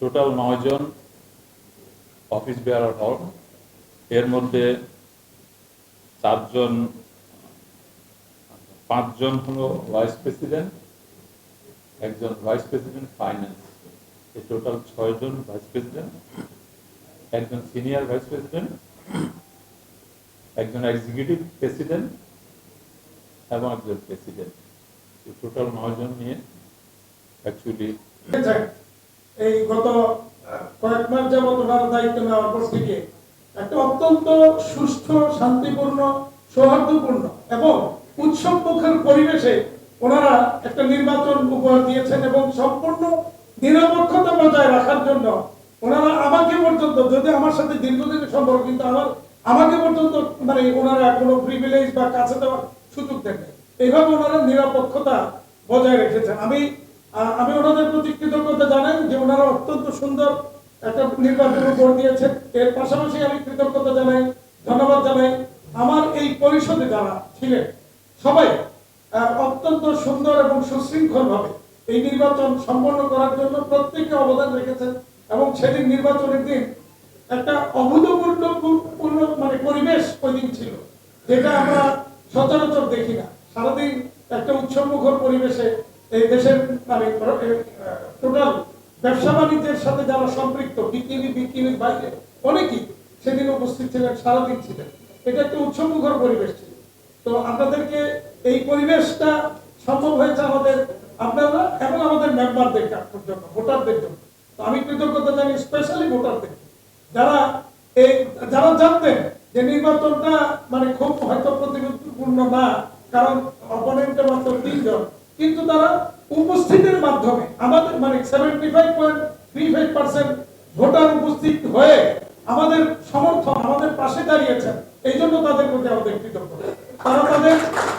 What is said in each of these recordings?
Total নয় জন office বেয়ারার হল এর মধ্যে চারজন পাঁচজন হলো ভাইস প্রেসিডেন্ট একজন ভাইস প্রেসিডেন্ট ফাইন্যান্স এই টোটাল ছয়জন ভাইস প্রেসিডেন্ট একজন সিনিয়র ভাইস প্রেসিডেন্ট একজন এক্সিকিউটিভ প্রেসিডেন্ট এবং একজন প্রেসিডেন্ট টোটাল নয়জন নিয়ে অ্যাকচুয়ালি হয়েছে। এই গত আহ, দায়িত্ব নেওয়ার পর থেকে একটা অত্যন্ত সুস্থ, শান্তিপূর্ণ, সৌহার্দ্যপূর্ণ এবং উৎসব পরিবেশে ওনারা একটা নির্বাচন উপহার দিয়েছেন এবং সম্পূর্ণ নিরপেক্ষতা বজায় রাখার জন্য ওনারা আমাকে পর্যন্ত, যদি আমার সাথে দীর্ঘদিনের সম্পর্ক কিন্তু আমার, আমাকে পর্যন্ত মানে ওনারা কোনো প্রিভিলেজ বা কাছে দেওয়ার সুযোগ দেন এইভাবে ওনারা নিরপেক্ষতা বজায় রেখেছেন। আমি আমি ওনাদের প্রতি কৃতজ্ঞতা জানাই যে ওনারা অত্যন্ত সুন্দর একটা নির্বাচন উপর দিয়েছেন এর পাশাপাশি আমি কৃতজ্ঞতা জানাই, ধন্যবাদ জানাই। আমার এই পরিষদে যারা ছিলেন, সবাই অত্যন্ত সুন্দর এবং সুশৃঙ্খল ভাবে এই নির্বাচন সম্পন্ন করার জন্য প্রত্যেকে অবদান রেখেছেন এবং সেদিন নির্বাচনের দিন একটা অভূতপূর্ণ মানে পরিবেশ ওই দিন ছিল, যেটা আমরা সচরাচর দেখি না। সারাদিন একটা উৎসবমুখর পরিবেশে এই দেশের মানে টোটাল ব্যবসা বাণিজ্যের সাথে যারা সম্পৃক্ত বিকিনি বিকিনির বাইরে, অনেকেই সেদিন উপস্থিত ছিলেন, সারাদিন ছিলেন। এটা একটা উৎসবমুখর পরিবেশ ছিল। তো আপনাদেরকে এই পরিবেশটা সম্ভব হয়েছে আমাদের, আপনারা এবং আমাদের মেম্বারদের জন্য ভোটারদের জন্য। তো আমি কৃতজ্ঞতা জানি, স্পেশালি ভোটারদের। যারা এই যারা জানতেন যে নির্বাচনটা মানে খুব হয়তো প্রতিপূর্ণ না, কারণ অপোনেন্টে মাত্র তিনজন, কিন্তু তারা উপস্থিতির মাধ্যমে আমাদের মানে seventy five point three five percent voter উপস্থিত হয়ে আমাদের সমর্থন আমাদের পাশে দাঁড়িয়েছেন, এই জন্য তাদের প্রতি আমাদের কৃতজ্ঞ তারা তাদের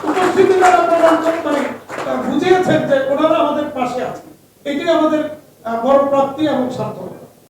উপস্থিতি দ্বারা প্রমাণ মানে বুঝিয়েছেন যে ওনারা আমাদের পাশে আছে এটি আমাদের বড় প্রাপ্তি এবং সার্থকতা